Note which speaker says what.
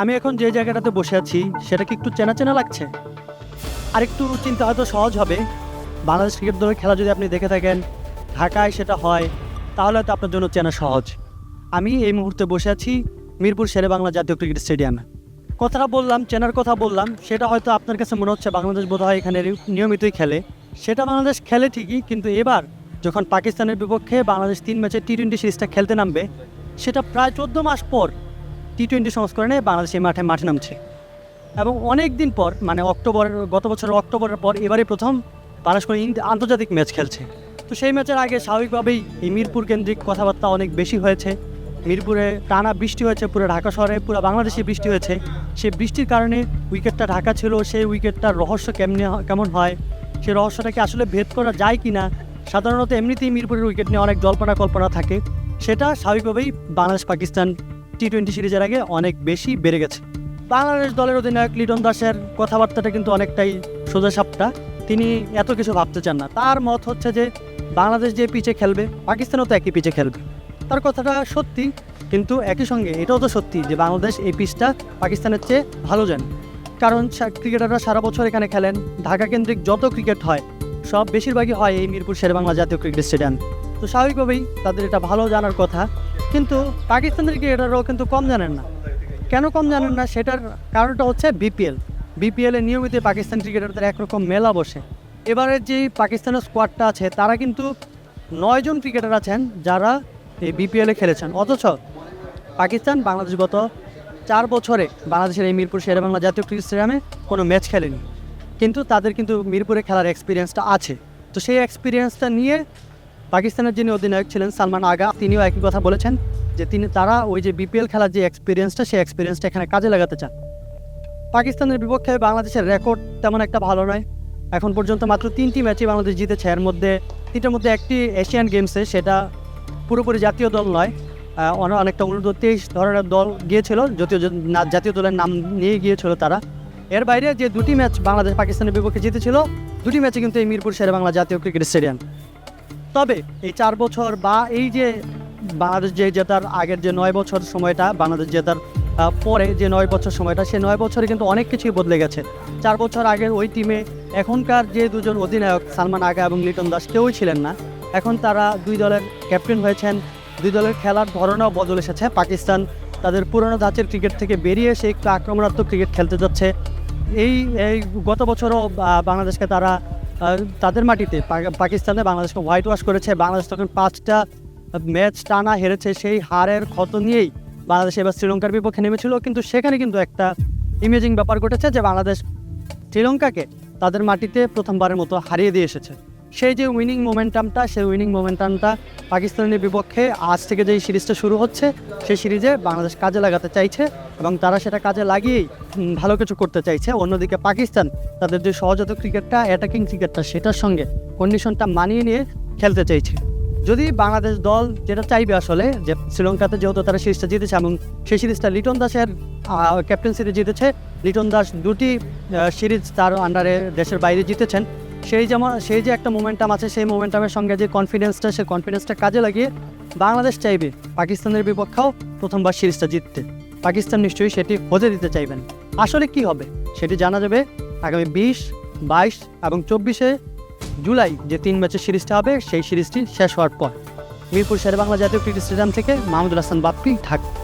Speaker 1: আমি এখন যে জায়গাটাতে বসে আছি সেটা কি একটু চেনা চেনা লাগছে। আর একটু চিন্তা হয়তো সহজ হবে। বাংলাদেশ ক্রিকেট দলের খেলা যদি আপনি দেখে থাকেন, ঢাকায় সেটা হয়, তাহলে হয়তো আপনার জন্য চেনা সহজ। আমি এই মুহূর্তে বসে আছি মিরপুর শেরে বাংলা জাতীয় ক্রিকেট স্টেডিয়ামে। কথাটা বললাম, চেনার কথা বললাম, সেটা হয়তো আপনার কাছে মনে হচ্ছে বাংলাদেশ বোধহয় এখানে নিয়মিতই খেলে। সেটা বাংলাদেশ খেলে ঠিকই, কিন্তু এবার যখন পাকিস্তানের বিপক্ষে বাংলাদেশ তিন ম্যাচে টি টোয়েন্টি সিরিজটা খেলতে নামবে, সেটা প্রায় চোদ্দ মাস পর টি টোয়েন্টি সংস্করণে বাংলাদেশ এই মাঠে মাঠে নামছে। এবং অনেক দিন পর মানে অক্টোবরের গত বছরের অক্টোবরের পর এবারে প্রথম বাংলাদেশ আন্তর্জাতিক ম্যাচ খেলছে। তো সেই ম্যাচের আগে স্বাভাবিকভাবেই এই মিরপুর কেন্দ্রিক কথাবার্তা অনেক বেশি হয়েছে। মিরপুরে টানা বৃষ্টি হয়েছে, পুরো ঢাকা শহরে, পুরো বাংলাদেশে বৃষ্টি হয়েছে। সেই বৃষ্টির কারণে উইকেটটা ঢাকা ছিল, সেই উইকেটটার রহস্য কেমনে কেমন হয়, সেই রহস্যটাকে আসলে ভেদ করা যায় কি না, সাধারণত এমনিতেই মিরপুরের উইকেট নিয়ে অনেক জল্পনা কল্পনা থাকে। সেটা স্বাভাবিকভাবেই বাংলাদেশ পাকিস্তান টি টোয়েন্টি সিরিজের আগে অনেক বেশি বেড়ে গেছে। বাংলাদেশ দলের অধিনায়ক লিটন দাসের কথাবার্তাটা কিন্তু অনেকটাই সোজা সাপটা। তিনি এত কিছু ভাবতে চান না। তার মত হচ্ছে যে, বাংলাদেশ যে পিচে খেলবে, পাকিস্তানও তো একই পিচে খেলবে। তার কথাটা সত্যি, কিন্তু একই সঙ্গে এটাও তো সত্যি যে, বাংলাদেশ এই পিচটা পাকিস্তানের চেয়ে ভালো জানে। কারণ ক্রিকেটাররা সারা বছর এখানে খেলেন। ঢাকা কেন্দ্রিক যত ক্রিকেট হয়, সব বেশিরভাগই হয় এই মিরপুর শেরেবাংলা জাতীয় ক্রিকেট স্টেডিয়াম। তো স্বাভাবিকভাবেই তাদের এটা ভালো জানার কথা। কিন্তু পাকিস্তানের ক্রিকেটাররাও কিন্তু কম জানেন না। কেন কম জানেন না? সেটার কারণটা হচ্ছে বিপিএল। বিপিএলে নিয়মিত পাকিস্তান ক্রিকেটারদের একরকম মেলা বসে। এবারের যে পাকিস্তানের স্কোয়াডটা আছে, তারা কিন্তু নয়জন ক্রিকেটার আছেন যারা এই বিপিএলে খেলেছেন। অথচ পাকিস্তান বাংলাদেশ গত চার বছরে বাংলাদেশের এই মিরপুর শেরে বাংলা জাতীয় ক্রিকেট স্টেডিয়ামে কোনো ম্যাচ খেলেনি। কিন্তু তাদের কিন্তু মিরপুরে খেলার এক্সপিরিয়েন্সটা আছে। তো সেই এক্সপিরিয়েন্সটা নিয়ে পাকিস্তানের যিনি অধিনায়ক ছিলেন সালমান আগা, তিনিও একই কথা বলেছেন যে তিনি, তারা ওই যে বিপিএল খেলার যে এক্সপিরিয়েন্সটা সেই এক্সপিরিয়েন্সটা এখানে কাজে লাগাতে চান। পাকিস্তানের বিপক্ষে বাংলাদেশের রেকর্ড তেমন একটা ভালো নয়। এখন পর্যন্ত মাত্র তিনটি ম্যাচই বাংলাদেশ জিতেছে। এর মধ্যে, তিনটার মধ্যে একটি এশিয়ান গেমসে সেটা পুরোপুরি জাতীয় দল নয়। অনেকটা অনুরোধ তেইশ ধরনের দল গিয়েছিল জাতীয় জাতীয় দলের নাম নিয়ে গিয়েছিল তারা। এর বাইরে যে দুটি ম্যাচ বাংলাদেশ পাকিস্তানের বিপক্ষে জিতেছিল, দুটি ম্যাচে কিন্তু এই মিরপুর শেরে বাংলা জাতীয় ক্রিকেট স্টেডিয়াম। তবে এই চার বছর বা এই যে বাংলাদেশ যে জেতার আগের যে নয় বছর সময়টা, বাংলাদেশ জেতার পরে যে নয় বছর সময়টা, সে নয় বছরে কিন্তু অনেক কিছুই বদলে গেছে। চার বছর আগের ওই টিমে এখনকার যে দুজন অধিনায়ক, সালমান আগা এবং লিটন দাস, কেউই ছিলেন না। এখন তারা দুই দলের ক্যাপ্টেন হয়েছেন। দুই দলের খেলার ধরনও বদল এসেছে। পাকিস্তান তাদের পুরনো ধাঁচের ক্রিকেট থেকে বেরিয়ে এসে একটু আক্রমণাত্মক ক্রিকেট খেলতে যাচ্ছে। এই এই গত বছরও বাংলাদেশকে তারা তাদের মাটিতে পাকিস্তানে বাংলাদেশকে হোয়াইট ওয়াশ করেছে। বাংলাদেশ তখন পাঁচটা ম্যাচ টানা হেরেছে। সেই হারের ক্ষত নিয়েই বাংলাদেশ এবার শ্রীলঙ্কার বিপক্ষে নেমেছিল। কিন্তু সেখানে কিন্তু একটা ইমেজিং ব্যাপার ঘটেছে যে বাংলাদেশ শ্রীলঙ্কাকে তাদের মাটিতে প্রথমবারের মতো হারিয়ে দিয়ে এসেছে। সেই যে উইনিং মোমেন্টামটা সেই উইনিং মোমেন্টামটা পাকিস্তানের বিপক্ষে আজ থেকে যেই সিরিজটা শুরু হচ্ছে, সেই সিরিজে বাংলাদেশ কাজে লাগাতে চাইছে এবং তারা সেটা কাজে লাগিয়েই ভালো কিছু করতে চাইছে। অন্যদিকে পাকিস্তান তাদের যে সহজাত ক্রিকেটটা অ্যাটাকিং ক্রিকেটটা, সেটার সঙ্গে কন্ডিশনটা মানিয়ে নিয়ে খেলতে চাইছে। যদি বাংলাদেশ দল যেটা চাইবে আসলে, যে শ্রীলঙ্কাতে যেহেতু তারা সিরিজটা জিতেছে এবং সেই সিরিজটা লিটন দাসের ক্যাপ্টেন্সিতে জিতেছে, লিটন দাস দুটি সিরিজ তার আন্ডারে দেশের বাইরে জিতেছেন। সেই যেমন সেই যে একটা মোমেন্টাম আছে, সেই মোমেন্টামের সঙ্গে যে কনফিডেন্সটা সেই কনফিডেন্সটা কাজে লাগিয়ে বাংলাদেশ চাইবে পাকিস্তানের বিপক্ষেও প্রথমবার সিরিজটা জিততে। পাকিস্তান নিশ্চয়ই সেটি হতে দিতে চাইবেন। আসলে কি হবে? সেটি জানা যাবে আগামী বিশ, বাইশ এবং চব্বিশে জুলাই যে তিন ম্যাচের সিরিজটা হবে, সেই সিরিজটি শেষ হওয়ার পর। মিরপুর শেরে বাংলা জাতীয় ক্রিকেট স্টেডিয়াম থেকে মাহমুদুল হাসান বাপ্পি ঢাকা।